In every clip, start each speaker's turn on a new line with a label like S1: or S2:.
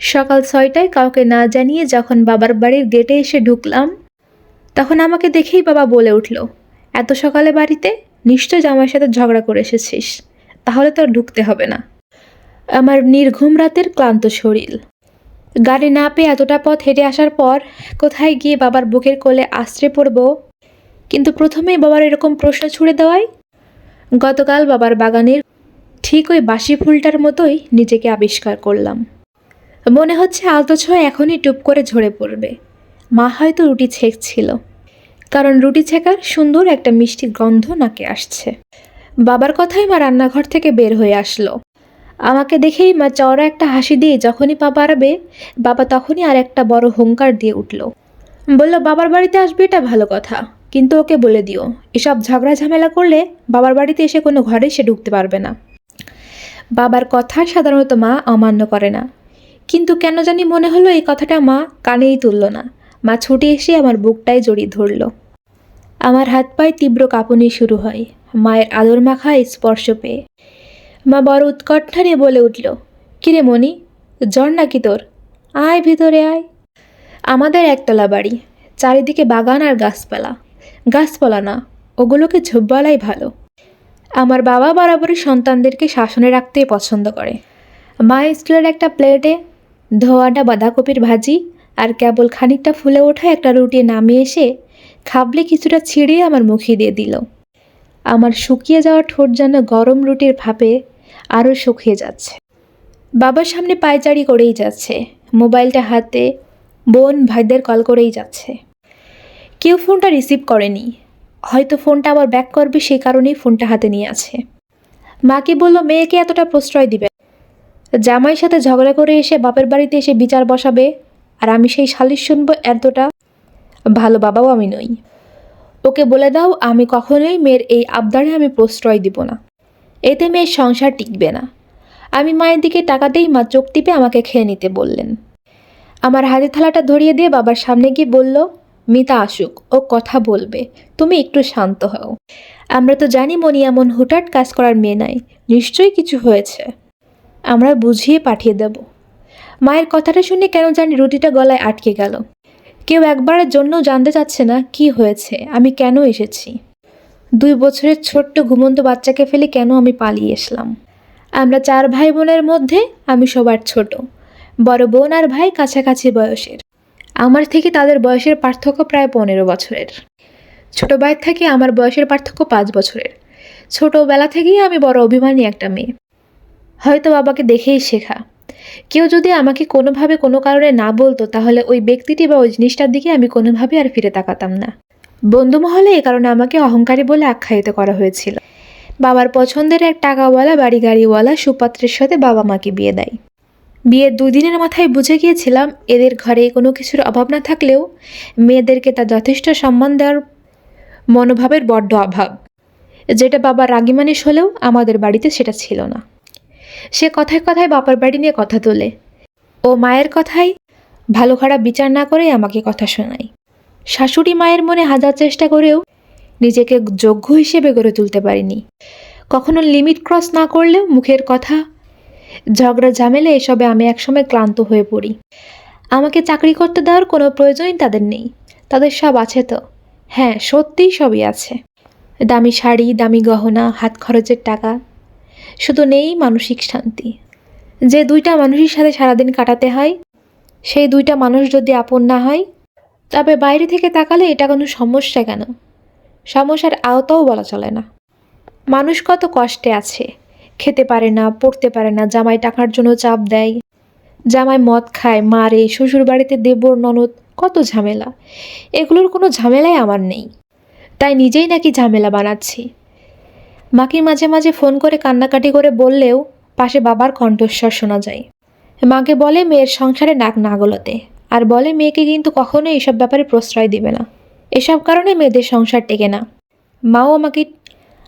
S1: সকাল ছয়টায় কাউকে না জানিয়ে যখন বাবার বাড়ির গেটে এসে ঢুকলাম, তখন আমাকে দেখেই বাবা বলে উঠল, এত সকালে বাড়িতে? নিশ্চয় জামাইয়ের সাথে ঝগড়া করে এসেছিস। তাহলে তো ঢুকতে হবে না। আমার নির্ঘুম রাতের ক্লান্ত শরীর। গাড়ি না পেয়ে এতটা পথ হেঁটে আসার পর কোথায় গিয়ে বাবার বুকের কোলে আশ্রে পড়ব? কিন্তু প্রথমেই বাবার এরকম প্রশ্ন ছুড়ে দেওয়ায় গতকাল বাবার বাগানের ঠিক ওই বাসি ফুলটার মতোই নিজেকে আবিষ্কার করলাম। মনে হচ্ছে আলতো ছোঁয়া এখনই টুপ করে ঝরে পড়বে। মা হয়তো রুটি ছেঁকছিল। কারণ রুটি ছেঁকার সুন্দর একটা মিষ্টি গন্ধ নাকে আসছে। বাবার কথাই মা রান্নাঘর থেকে বের হয়ে আসলো। আমাকে দেখেই মা চওড়া একটা হাসি দিয়ে যখনই পা বাড়াবে, বাবা তখনই আর একটা বড় হুঙ্কার দিয়ে উঠল। বলল, বাবার বাড়িতে আসবে এটা ভালো কথা, কিন্তু ওকে বলে দিও। এসব ঝগড়া ঝামেলা করলে বাবার বাড়িতে এসে কোনো ঘরে সে ঢুকতে পারবে না। বাবার কথা সাধারণত মা অমান্য করে না। কিন্তু কেন জানি মনে হলো এই কথাটা মা কানেই তুলল না। মা ছুটে এসে আমার বুকটায় জড়িয়ে ধরল। আমার হাত পায়ে তীব্র কাঁপুনি শুরু হয়। মায়ের আদর মাখা স্পর্শ পেয়ে। মা বড় উৎকণ্ঠা নিয়ে বলে উঠল, কিরে মনি জ্বর নাকি তোর? আয় ভিতরে আয়। আমাদের একতলা বাড়ি, চারিদিকে বাগান আর গাছপালা। গাছপালা না, ওগুলোকে ঝোপ বলাই ভালো। আমার বাবা বরাবরই সন্তানদেরকে শাসনে রাখতে পছন্দ করে। মা স্টিলের একটা প্লেটে ধোয়াটা বাঁধাকপির ভাজি আর কেবল খানিকটা ফুলে ওঠা একটা রুটি নামিয়ে এসে খাবলে কিছুটা ছিঁড়িয়ে আমার মুখে দিয়ে দিল। আমার শুকিয়ে যাওয়া ঠোঁট যেন গরম রুটির ভাপে আরও শুকিয়ে যাচ্ছে। বাবার সামনে পায়চারি করেই যাচ্ছে। মোবাইলটা হাতে বোন ভাইদের কল করেই যাচ্ছে। কেউ ফোনটা রিসিভ করেনি। হয়তো ফোনটা আবার ব্যাক করবে সেই কারণেই ফোনটা হাতে নিয়ে আছে। মাকে বলল, মেয়েকে এতটা প্রশ্রয় দিবে জামাইয়ের সাথে ঝগড়া করে এসে বাপের বাড়িতে এসে বিচার বসাবে, আর আমি সেই সালিশ শুনব এতটা ভালো বাবাও আমি নই। ওকে বলে দাও, আমি কখনোই মেয়ের এই আবদারে আমি প্রশ্রয় দিব না। এতে মেয়ের সংসার টিকবে না। আমি মায়ের দিকে টাকাতেই মা চোখ টিপে আমাকে খেয়ে নিতে বললেন। আমার হাতে থালাটা ধরিয়ে দিয়ে বাবার সামনে গিয়ে বলল, মিতা আসুক, ও কথা বলবে, তুমি একটু শান্ত হও। আমরা তো জানি মনি এমন হুটহাট কাজ করার মেয়ে নাই, নিশ্চয়ই কিছু হয়েছে। আমরা বুঝিয়ে পাঠিয়ে দেব। মায়ের কথাটা শুনে কেন জানি রুটিটা গলায় আটকে গেল। কেউ একবারের জন্য জানতে চাচ্ছে না কি হয়েছে, আমি কেন এসেছি? দুই বছরের ছোট্ট ঘুমন্ত বাচ্চাকে ফেলে কেন আমি পালিয়ে এসলাম? আমরা চার ভাই বোনের মধ্যে আমি সবার ছোট। বড় বোন আর ভাই কাছাকাছি বয়সের। আমার থেকে তাদের বয়সের পার্থক্য প্রায় পনেরো বছরের। ছোট ভাইয়ের থেকে আমার বয়সের পার্থক্য পাঁচ বছরের। ছোটোবেলা থেকেই আমি বড় অভিমানী একটা মেয়ে। হয়তো বাবাকে দেখেই শেখা। কেউ যদি আমাকে কোনোভাবে কোনো কারণে না বলতো, তাহলে ওই ব্যক্তিটি বা ওই জিনিসটার দিকে আমি কোনোভাবে আর ফিরে তাকাতাম না। বন্ধুমহলে এ কারণে আমাকে অহংকারী বলে আখ্যায়িত করা হয়েছিল। বাবার পছন্দের এক টাকাওয়ালা বাড়ি গাড়িওয়ালা সুপাত্রের সাথে বাবা মাকে বিয়ে দেয়। বিয়ের দুই দিনের মাথায় বুঝে গিয়েছিলাম, এদের ঘরে কোনো কিছুর অভাব না থাকলেও মেয়েদেরকে তা যথেষ্ট সম্মান দেওয়ার মনোভাবের বড্ড অভাব। যেটা বাবা রাগিমানিস হলেও আমাদের বাড়িতে সেটা ছিল না। সে কথায় কথায় বাবার বাড়ি নিয়ে কথা তোলে। ও মায়ের কথাই ভালো খারাপ বিচার না করে আমাকে কথা শোনায়। শাশুড়ি মায়ের মনে হাজার চেষ্টা করেও নিজেকে যোগ্য হিসেবে গড়ে তুলতে পারিনি। কখনো লিমিট ক্রস না করলেও মুখের কথা, ঝগড়া, ঝামেলা এসবে আমি একসময় ক্লান্ত হয়ে পড়ি। আমাকে চাকরি করতে দেওয়ার কোনো প্রয়োজনই তাদের নেই। তাদের সব আছে তো। হ্যাঁ সত্যিই সবই আছে। দামি শাড়ি, দামি গহনা, হাত খরচের টাকা শুধু নেই মানসিক শান্তি। যে দুইটা মানুষের সাথে সারাদিন কাটাতে হয়, সেই দুইটা মানুষ যদি আপন না হয়, তবে বাইরে থেকে তাকালে এটা কোনো সমস্যা কেন? সমস্যার আওতাও বলা চলে না। মানুষ কত কষ্টে আছে, খেতে পারে না, পড়তে পারে না, জামাই টাকার জন্য চাপ দেয়, জামাই মদ খায়, মারে শ্বশুর বাড়িতে দেবর, ননদ, কত ঝামেলা। এগুলোর কোনো ঝামেলাই আমার নেই। তাই নিজেই নাকি ঝামেলা বানাচ্ছি। মাকে মাঝে মাঝে ফোন করে কান্নাকাটি করে বললেও পাশে বাবার কণ্ঠস্বর শোনা যায়। মাকে বলে মেয়ের সংসারে নাক না গলাতে। আর বলে মেয়েকে কিন্তু কখনোই এসব ব্যাপারে প্রশ্রয় দিবে না। এসব কারণে মেয়েদের সংসার টেকে না। মাও আমাকে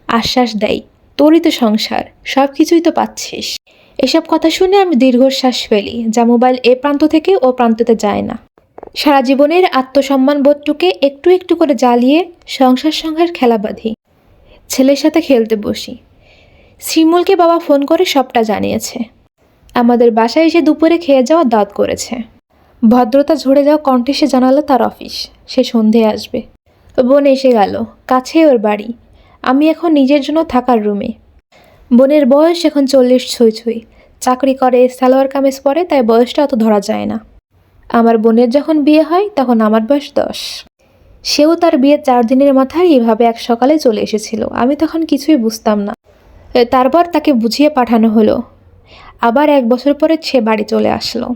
S1: আশ্বাস দেয়, তোরই তো সংসার সব কিছুই তো পাচ্ছিস। এসব কথা শুনে আমি দীর্ঘশ্বাস ফেলি, যা মোবাইল এ প্রান্ত থেকে ও প্রান্ততে যায় না। সারা জীবনের আত্মসম্মান বোধটুকে একটু একটু করে জ্বালিয়ে সংসার সংসার খেলা বাঁধি। ছেলের সাথে খেলতে বসি। শ্রীমুলকে বাবা ফোন করে সবটা জানিয়েছে। আমাদের বাসায় এসে দুপুরে খেয়ে যাওয়া দাঁত করেছে। ভদ্রতা ঝরে যাওয়া কণ্ঠে সে জানালো তার অফিস। সে সন্ধে আসবে। বোন এসে গেল। কাছে ওর বাড়ি। আমি এখন নিজের জন্য থাকার রুমে। বোনের বয়স এখন চল্লিশ ছুঁই ছুঁই। চাকরি করে, সালোয়ার কামিজ পরে, তাই বয়সটা অত ধরা যায় না। আমার বোনের যখন বিয়ে হয়, তখন আমার বয়স দশ। সেও তার বিয়ের চার দিনের মাথায় এইভাবে এক সকালে চলে এসেছিল। আমি তখন কিছুই বুঝতাম না। তারপর তাকে বুঝিয়ে পাঠানো হলো। আবার এক বছর পরে সে বাড়ি চলে আসলো।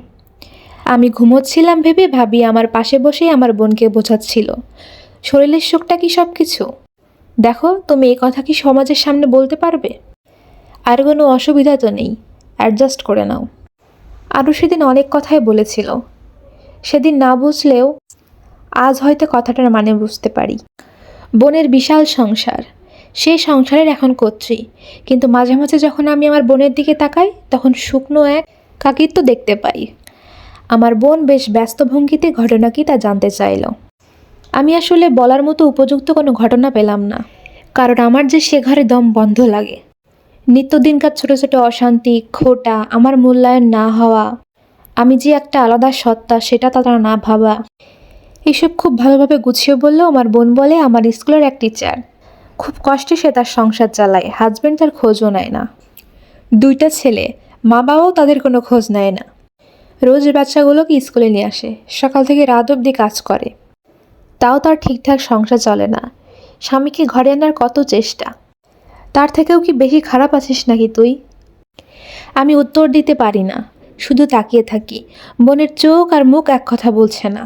S1: আমি ঘুমোচ্ছিলাম ভেবে ভাবি আমার পাশে বসেই আমার বোনকে বোঝাচ্ছিল। শরীরের সুখটা কি সব কিছু দেখো, তুমি এই কথা কি সমাজের সামনে বলতে পারবে? আর কোনো অসুবিধা তো নেই। অ্যাডজাস্ট করে নাও। আরও সেদিন অনেক কথাই বলেছিল। সেদিন না বুঝলেও আজ হয়তো কথাটার মানে বুঝতে পারি। বোনের বিশাল সংসার। সেই সংসারের এখন কর্ত্রী। কিন্তু মাঝে মাঝে যখন আমি আমার বোনের দিকে তাকাই, তখন শুকনো এক কাকিত্ব দেখতে পাই। আমার বোন বেশ ব্যস্ত ভঙ্গিতে ঘটনা কি তা জানতে চাইল। আমি আসলে বলার মতো উপযুক্ত কোনো ঘটনা পেলাম না। কারণ আমার যে সে ঘরে দম বন্ধ লাগে। নিত্যদিনকার ছোটো ছোটো অশান্তি, খোটা, আমার মূল্যায়ন না হওয়া, আমি যে একটা আলাদা সত্তা, সেটা তারা না ভাবা এসব খুব ভালোভাবে গুছিয়ে বললেও আমার বোন বলে আমার স্কুলের এক টিচার খুব কষ্টে সে তার সংসার চালায় হাজব্যান্ড তার খোঁজও নেয় না। দুইটা ছেলে মা বাবাও তাদের কোনো খোঁজ নেয় না। রোজ বাচ্চাগুলোকে স্কুলে নিয়ে আসে, সকাল থেকে রাত অবধি কাজ করে। তাও তার ঠিকঠাক সংসার চলে না। স্বামীকে ঘরে আনার কত চেষ্টা। তার থেকেও কি বেশি খারাপ আছিস নাকি তুই? আমি উত্তর দিতে পারি না, শুধু তাকিয়ে থাকি। বোনের চোখ আর মুখ এক কথা বলছে না।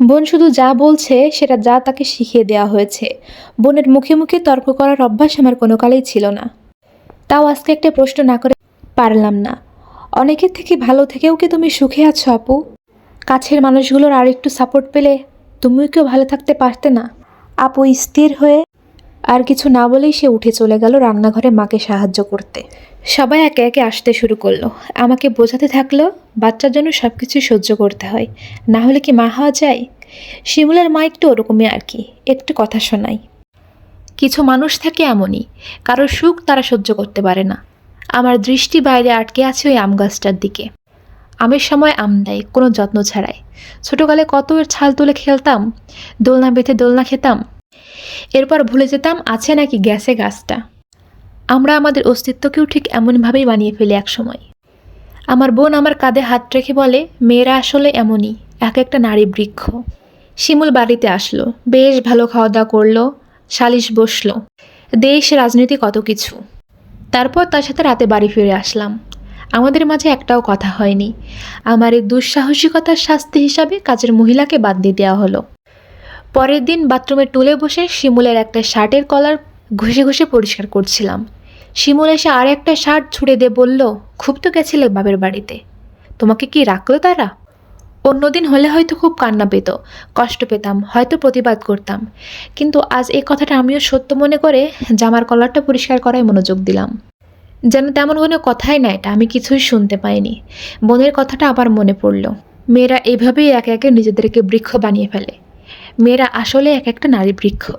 S1: বোন শুধু যা বলছে, সেটা যা তাকে শিখিয়ে দেওয়া হয়েছে। বোনের মুখে মুখে তর্ক করার অভ্যাস আমার কোনো কালেই ছিল না। তাও আজকে একটা প্রশ্ন না করে পারলাম না। অনেকের থেকে ভালো থেকেও কি তুমি সুখে আছো, আপু? কাছের মানুষগুলোর আর একটু সাপোর্ট পেলে তুমিও কেউ ভালো থাকতে পারতে না। আপু স্থির হয়ে আর কিছু না বলেই সে উঠে চলে গেল রান্নাঘরে মাকে সাহায্য করতে। সবাই একে একে আসতে শুরু করল। আমাকে বোঝাতে থাকল, বাচ্চার জন্য সব কিছু সহ্য করতে হয়। না হলে কি মা হওয়া যায়? শিমুলের মা একটু ওরকমই আর কি, একটু কথা শোনাই। কিছু মানুষ থাকে এমনই কারোর সুখ তারা সহ্য করতে পারে না। আমার দৃষ্টি বাইরে আটকে আছে ওই আম গাছটার দিকে। আমের সময় আম দেয়, কোনো যত্ন ছাড়াই। ছোটোকালে কত এর ছাল তুলে খেলতাম, দোলনা বেঁধে দোলনা খেতাম। এরপর ভুলে যেতাম, আছে নাকি গ্যাসে গাছটা। আমরা আমাদের অস্তিত্বকেও ঠিক এমনভাবেই বানিয়ে ফেলি একসময়। আমার বোন আমার কাঁধে হাত রেখে বলে, মেয়েরা আসলে এমনই, এক একটা নারী বৃক্ষ। শিমুল বাড়িতে আসলো, বেশ ভালো খাওয়া দাওয়া করল, সালিশ বসল, দেশ, রাজনীতি কত কিছু। তারপর তার সাথে রাতে বাড়ি ফিরে আসলাম। আমাদের মাঝে একটাও কথা হয়নি। আমার এই দুঃসাহসিকতার শাস্তি হিসাবে কাজের মহিলাকে বাদ দিয়ে দেওয়া হলো। পরের দিন বাথরুমে টুলে বসে শিমুলের একটা শার্টের কলার ঘষে ঘষে পরিষ্কার করছিলাম। শিমুল এসে আর একটা শার্ট ছুড়ে দিয়ে বলল, খুব তো গেছিলে বাবের বাড়িতে। তোমাকে কি রাখল তারা? অন্যদিন হলে হয়তো খুব কান্না পেত, কষ্ট পেতাম, হয়তো প্রতিবাদ করতাম। কিন্তু আজ এই কথাটা আমিও সত্য মনে করে জামার কলারটা পরিষ্কার করায় মনোযোগ দিলাম। যেন তেমন কোনো কথাই না এটা আমি কিছুই শুনতে পাইনি। বোনের কথাটা আবার মনে পড়ল। মেয়েরা এইভাবেই একে একে নিজেদেরকে বৃক্ষ বানিয়ে ফেলে। মেয়েরা আসলে এক একটা নারী বৃক্ষ।